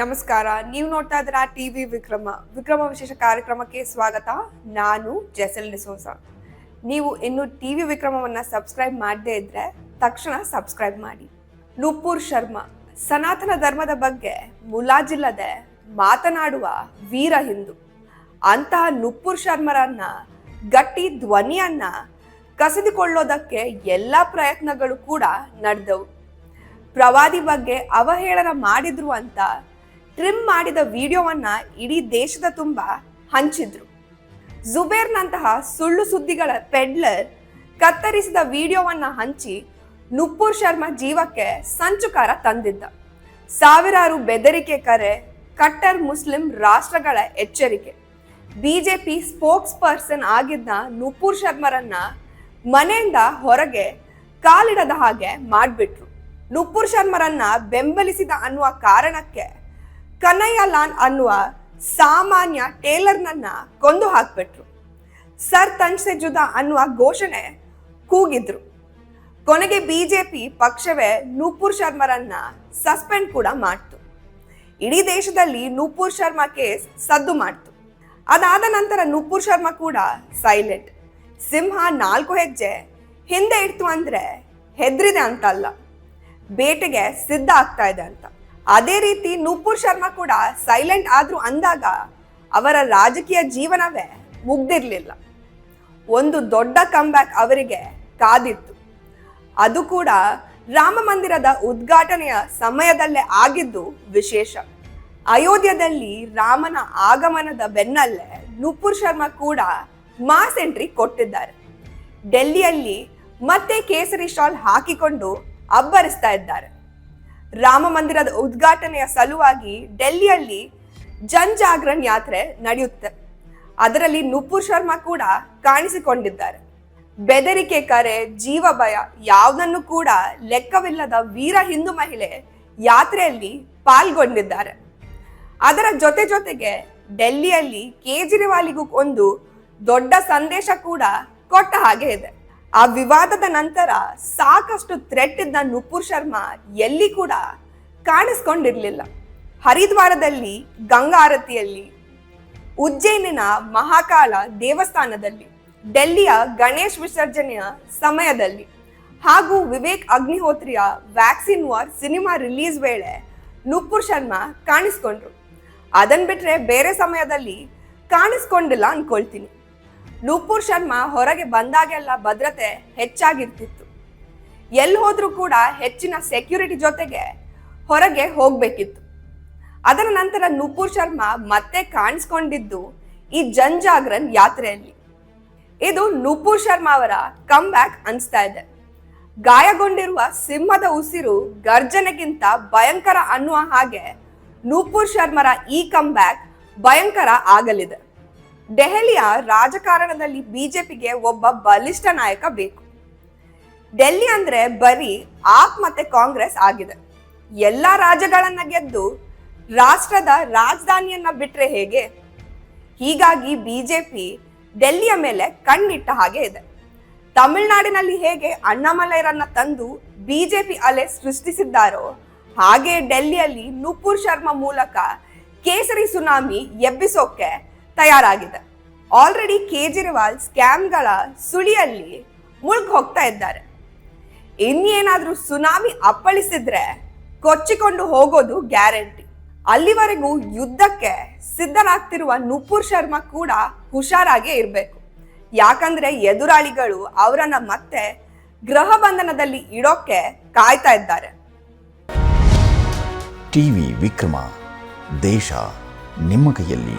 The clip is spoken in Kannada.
ನಮಸ್ಕಾರ. ನೀವು ನೋಡ್ತಾ ಇದ್ದೀರಾ ಟಿವಿ ವಿಕ್ರಮ. ವಿಕ್ರಮ ವಿಶೇಷ ಕಾರ್ಯಕ್ರಮಕ್ಕೆ ಸ್ವಾಗತ. ನಾನು ಜೆಸೆಲ್ ಡಿಸೋಸ ನೀವು ಇನ್ನು ಟಿವಿ ವಿಕ್ರಮವನ್ನು ಸಬ್ಸ್ಕ್ರೈಬ್ ಮಾಡದೇ ಇದ್ರೆ ತಕ್ಷಣ ಸಬ್ಸ್ಕ್ರೈಬ್ ಮಾಡಿ. ನೂಪುರ್ ಶರ್ಮಾ, ಸನಾತನ ಧರ್ಮದ ಬಗ್ಗೆ ಮುಲಾಜಿಲ್ಲದೆ ಮಾತನಾಡುವ ವೀರ ಹಿಂದೂ. ಅಂತಹ ನುಪುರ್ ಶರ್ಮರನ್ನ ಗಟ್ಟಿ ಧ್ವನಿಯನ್ನ ಕಸಿದುಕೊಳ್ಳೋದಕ್ಕೆ ಎಲ್ಲ ಪ್ರಯತ್ನಗಳು ಕೂಡ ನಡೆದವು. ಪ್ರವಾದಿ ಬಗ್ಗೆ ಅವಹೇಳನ ಮಾಡಿದ್ರು ಅಂತ ಟ್ರಿಮ್ ಮಾಡಿದ ವಿಡಿಯೋವನ್ನ ಇಡೀ ದೇಶದ ತುಂಬ ಹಂಚಿದ್ರು. ಜುಬೇರ್ನಂತಹ ಸುಳ್ಳು ಸುದ್ದಿಗಳ ಪೆಡ್ಲರ್ ಕತ್ತರಿಸಿದ ವಿಡಿಯೋವನ್ನ ಹಂಚಿ ನುಪ್ಪೂರ್ ಶರ್ಮಾ ಜೀವಕ್ಕೆ ಸಂಚುಕಾರ ತಂದಿದ್ದ. ಸಾವಿರಾರು ಬೆದರಿಕೆ ಕರೆ ಕಟ್ಟರ್ ಮುಸ್ಲಿಂ ರಾಷ್ಟ್ರಗಳ ಎಚ್ಚರಿಕೆ. ಬಿಜೆಪಿ ಸ್ಪೋಕ್ಸ್ ಪರ್ಸನ್ ಆಗಿದ್ದ ನುಪುರ್ ಶರ್ಮರನ್ನ ಮನೆಯಿಂದ ಹೊರಗೆ ಕಾಲಿಡದ ಹಾಗೆ ಮಾಡ್ಬಿಟ್ರು. ನುಪುರ್ ಶರ್ಮರನ್ನ ಬೆಂಬಲಿಸಿದ ಅನ್ನುವ ಕಾರಣಕ್ಕೆ ಕನ್ನಯ್ಯ ಲಾನ್ ಅನ್ನುವ ಸಾಮಾನ್ಯ ಟೇಲರ್ನನ್ನ ಕೊಂದು ಹಾಕ್ಬಿಟ್ರು. ಸರ್ ತನ್ಸೆ ಜುದಾ ಅನ್ನುವ ಘೋಷಣೆ ಕೂಗಿದ್ರು. ಕೊನೆಗೆ ಬಿಜೆಪಿ ಪಕ್ಷವೇ ನೂಪುರ್ ಶರ್ಮರನ್ನ ಸಸ್ಪೆಂಡ್ ಕೂಡ ಮಾಡ್ತು. ಇಡೀ ದೇಶದಲ್ಲಿ ನೂಪುರ್ ಶರ್ಮಾ ಕೇಸ್ ಸದ್ದು ಮಾಡ್ತು. ಅದಾದ ನಂತರ ನೂಪುರ್ ಶರ್ಮಾ ಕೂಡ ಸೈಲೆಂಟ್. ಸಿಂಹ ನಾಲ್ಕು ಹೆಜ್ಜೆ ಹಿಂದೆ ಇಡ್ತು ಅಂದ್ರೆ ಹೆದ್ರಿದೆ ಅಂತಲ್ಲ. ಬೇಟೆಗೆ ಸಿದ್ಧ ಆಗ್ತಾ ಇದೆ ಅಂತ. ಅದೇ ರೀತಿ ನೂಪುರ್ ಶರ್ಮಾ ಕೂಡ ಸೈಲೆಂಟ್ ಆದರೂ ಅಂದಾಗ ಅವರ ರಾಜಕೀಯ ಜೀವನವೇ ಮುಗ್ದಿರಲಿಲ್ಲ. ಒಂದು ದೊಡ್ಡ ಕಂಬ್ಯಾಕ್ ಅವರಿಗೆ ಕಾದಿತ್ತು. ಅದು ಕೂಡ ರಾಮ ಮಂದಿರದ ಉದ್ಘಾಟನೆಯ ಸಮಯದಲ್ಲೇ ಆಗಿದ್ದು ವಿಶೇಷ. ಅಯೋಧ್ಯದಲ್ಲಿ ರಾಮನ ಆಗಮನದ ಬೆನ್ನಲ್ಲೇ ನೂಪುರ್ ಶರ್ಮಾ ಕೂಡ ಮಾಸ್ ಎಂಟ್ರಿ ಕೊಟ್ಟಿದ್ದಾರೆ. ಡೆಲ್ಲಿಯಲ್ಲಿ ಮತ್ತೆ ಕೇಸರಿ ಶಾಲ್ ಹಾಕಿಕೊಂಡು ಅಬ್ಬರಿಸ್ತಾ ಇದ್ದಾರೆ. ರಾಮ ಮಂದಿರದ ಉದ್ಘಾಟನೆಯ ಸಲುವಾಗಿ ಡೆಲ್ಲಿಯಲ್ಲಿ ಜನ್ ಜಾಗರಣ್ ಯಾತ್ರೆ ನಡೆಯುತ್ತೆ. ಅದರಲ್ಲಿ ನುಪುರ್ ಶರ್ಮಾ ಕೂಡ ಕಾಣಿಸಿಕೊಂಡಿದ್ದಾರೆ. ಬೆದರಿಕೆ, ಕರೆ, ಜೀವ ಭಯ ಯಾವುದನ್ನು ಕೂಡ ಲೆಕ್ಕವಿಲ್ಲದ ವೀರ ಹಿಂದೂ ಮಹಿಳೆ ಯಾತ್ರೆಯಲ್ಲಿ ಪಾಲ್ಗೊಂಡಿದ್ದಾರೆ. ಅದರ ಜೊತೆ ಜೊತೆಗೆ ಡೆಲ್ಲಿಯಲ್ಲಿ ಕೇಜ್ರಿವಾಲಿಗೂ ಒಂದು ದೊಡ್ಡ ಸಂದೇಶ ಕೂಡ ಕೊಟ್ಟ ಹಾಗೆ ಇದೆ. ಆ ವಿವಾದದ ನಂತರ ಸಾಕಷ್ಟು ಥ್ರೆಟ್ ಇದ್ದ ನುಪುರ್ ಶರ್ಮಾ ಎಲ್ಲಿ ಕೂಡ ಕಾಣಿಸ್ಕೊಂಡಿರ್ಲಿಲ್ಲ. ಹರಿದ್ವಾರದಲ್ಲಿ ಗಂಗಾ ಆರತಿಯಲ್ಲಿ, ಉಜ್ಜಯಿನಿನ ಮಹಾಕಾಲ ದೇವಸ್ಥಾನದಲ್ಲಿ, ಡೆಲ್ಲಿಯ ಗಣೇಶ್ ವಿಸರ್ಜನೆಯ ಸಮಯದಲ್ಲಿ ಹಾಗೂ ವಿವೇಕ್ ಅಗ್ನಿಹೋತ್ರಿಯ ವ್ಯಾಕ್ಸಿನ್ ವಾರ್ ಸಿನಿಮಾ ರಿಲೀಸ್ ವೇಳೆ ನುಪುರ್ ಶರ್ಮಾ ಕಾಣಿಸ್ಕೊಂಡ್ರು. ಅದನ್ ಬಿಟ್ರೆ ಬೇರೆ ಸಮಯದಲ್ಲಿ ಕಾಣಿಸ್ಕೊಂಡಿಲ್ಲ ಅನ್ಕೊಳ್ತೀನಿ. ನೂಪುರ್ ಶರ್ಮಾ ಹೊರಗೆ ಬಂದಾಗೆಲ್ಲ ಭದ್ರತೆ ಹೆಚ್ಚಾಗಿರ್ತಿತ್ತು. ಎಲ್ಲಿ ಹೋದ್ರೂ ಕೂಡ ಹೆಚ್ಚಿನ ಸೆಕ್ಯೂರಿಟಿ ಜೊತೆಗೆ ಹೊರಗೆ ಹೋಗ್ಬೇಕಿತ್ತು. ಅದರ ನಂತರ ನೂಪುರ್ ಶರ್ಮಾ ಮತ್ತೆ ಕಾಣಿಸ್ಕೊಂಡಿದ್ದು ಈ ಜನ್ಜಾಗರನ್ ಯಾತ್ರೆಯಲ್ಲಿ. ಇದು ನೂಪುರ್ ಶರ್ಮಾ ಅವರ ಕಮ್ ಬ್ಯಾಕ್ ಅನಿಸ್ತಾ ಇದೆ. ಗಾಯಗೊಂಡಿರುವ ಸಿಂಹದ ಉಸಿರು ಗರ್ಜನೆಗಿಂತ ಭಯಂಕರ ಅನ್ನುವ ಹಾಗೆ ನೂಪುರ್ ಶರ್ಮರ ಈ ಕಮ್ ಬ್ಯಾಕ್ ಭಯಂಕರ ಆಗಲಿದೆ. ದೆಹಲಿಯ ರಾಜಕಾರಣದಲ್ಲಿ ಬಿಜೆಪಿಗೆ ಒಬ್ಬ ಬಲಿಷ್ಠ ನಾಯಕ ಬೇಕು. ಡೆಲ್ಲಿ ಅಂದ್ರೆ ಬರೀ ಆಪ್ ಮತ್ತೆ ಕಾಂಗ್ರೆಸ್ ಆಗಿದೆ. ಎಲ್ಲ ರಾಜ್ಯಗಳನ್ನ ಗೆದ್ದು ರಾಷ್ಟ್ರದ ರಾಜಧಾನಿಯನ್ನ ಬಿಟ್ರೆ ಹೇಗೆ? ಹೀಗಾಗಿ ಬಿಜೆಪಿ ಡೆಲ್ಲಿಯ ಮೇಲೆ ಕಣ್ಣಿಟ್ಟ ಹಾಗೆ ಇದೆ. ತಮಿಳುನಾಡಿನಲ್ಲಿ ಹೇಗೆ ಅಣ್ಣಾಮಲೈರನ್ನ ತಂದು ಬಿಜೆಪಿ ಅಲೆ ಸೃಷ್ಟಿಸಿದ್ದಾರೋ, ಹಾಗೆ ಡೆಲ್ಲಿಯಲ್ಲಿ ನುಪುರ್ ಶರ್ಮಾ ಮೂಲಕ ಕೇಸರಿ ಸುನಾಮಿ ಎಬ್ಬಿಸೋಕೆ ತಯಾರಾಗಿದೆ. ಆಲ್ರೆಡಿ ಕೇಜ್ರಿವಾಲ್ ಸ್ಕ್ಯಾಮ್ಗಳ ಸುಳಿಯಲ್ಲಿ ಮುಳುಗ್ ಹೋಗ್ತಾ ಇದ್ದಾರೆ. ಇನ್ನೇನಾದ್ರೂ ಸುನಾಮಿ ಅಪ್ಪಳಿಸಿದ್ರೆ ಕೊಚ್ಚಿಕೊಂಡು ಹೋಗೋದು ಗ್ಯಾರಂಟಿ. ಅಲ್ಲಿವರೆಗೂ ಯುದ್ಧಕ್ಕೆ ಸಿದ್ಧರಾಗ್ತಿರುವ ನುಪುರ್ ಶರ್ಮಾ ಕೂಡ ಹುಷಾರಾಗೇ ಇರಬೇಕು. ಯಾಕಂದ್ರೆ ಎದುರಾಳಿಗಳು ಅವರನ್ನ ಮತ್ತೆ ಗೃಹ ಬಂಧನದಲ್ಲಿ ಇಡೋಕೆ ಕಾಯ್ತಾ ಇದ್ದಾರೆ. ಟಿವಿ ವಿಕ್ರಮ, ದೇಶ ನಿಮ್ಮ ಕೈಯಲ್ಲಿ.